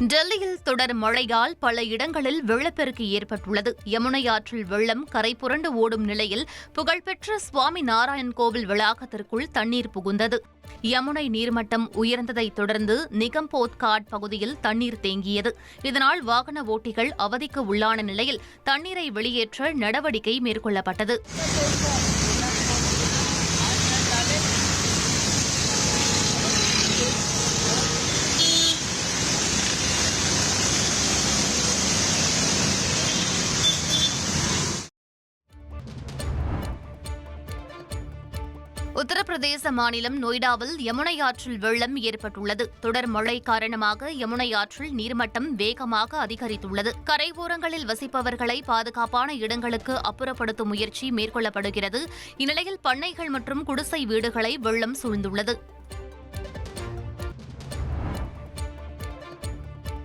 டெல்லியில் தொடர் மழையால் பல இடங்களில் வெள்ளப்பெருக்கு ஏற்பட்டுள்ளது. யமுனை ஆற்றில் வெள்ளம் கரை புரண்டு ஓடும் நிலையில் புகழ்பெற்ற சுவாமி நாராயண் கோவில் வளாகத்திற்குள் தண்ணீர் புகுந்தது. யமுனை நீர்மட்டம் உயர்ந்ததைத் தொடர்ந்து நிகம்போத் காட் பகுதியில் தண்ணீர் தேங்கியது. இதனால் வாகன ஓட்டிகள் அவதிக்கு உள்ளான நிலையில் தண்ணீரை வெளியேற்ற நடவடிக்கை மேற்கொள்ளப்பட்டது. உத்தரப்பிரதேச மாநிலம் நொய்டாவில் யமுனை ஆற்றில் வெள்ளம் ஏற்பட்டுள்ளது. தொடர் மழை காரணமாக யமுனை ஆற்றில் நீர்மட்டம் வேகமாக அதிகரித்துள்ளது. கரையோரங்களில் வசிப்பவர்களை பாதுகாப்பான இடங்களுக்கு அப்புறப்படுத்தும் முயற்சி மேற்கொள்ளப்படுகிறது. இந்நிலையில் பண்ணைகள் மற்றும் குடிசை வீடுகளை வெள்ளம் சூழ்ந்துள்ளது.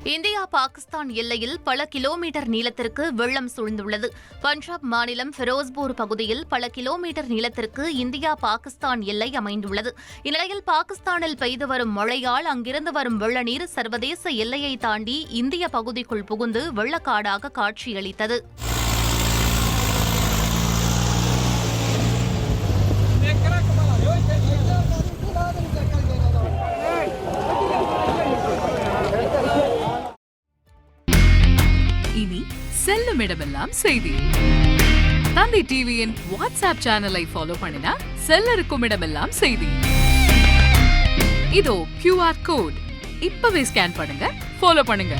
இந்தியா பாகிஸ்தான் எல்லையில் பல கிலோமீட்டர் நீளத்திற்கு வெள்ளம் சூழ்ந்துள்ளது. பஞ்சாப் மாநிலம் ஃபெரோஸ்பூர் பகுதியில் பல கிலோமீட்டர் நீளத்திற்கு இந்தியா பாகிஸ்தான் எல்லை அமைந்துள்ளது. இந்நிலையில் பாகிஸ்தானில் பெய்து வரும் மழையால் அங்கிருந்து வரும் வெள்ள நீர் சர்வதேச எல்லையை தாண்டி இந்திய பகுதிக்குள் புகுந்து வெள்ளக்காடாக காட்சியளித்தது. இனி செல்லும் இடமெல்லாம் செய்தி. தந்தை டிவியின் வாட்ஸ்அப் சேனலை ஃபாலோ பண்ணினா செல்ல இருக்கும் இடமெல்லாம் செய்தி. இதோ கியூஆர் கோட் இப்பவே ஸ்கேன் பண்ணுங்க ஃபாலோ பண்ணுங்க.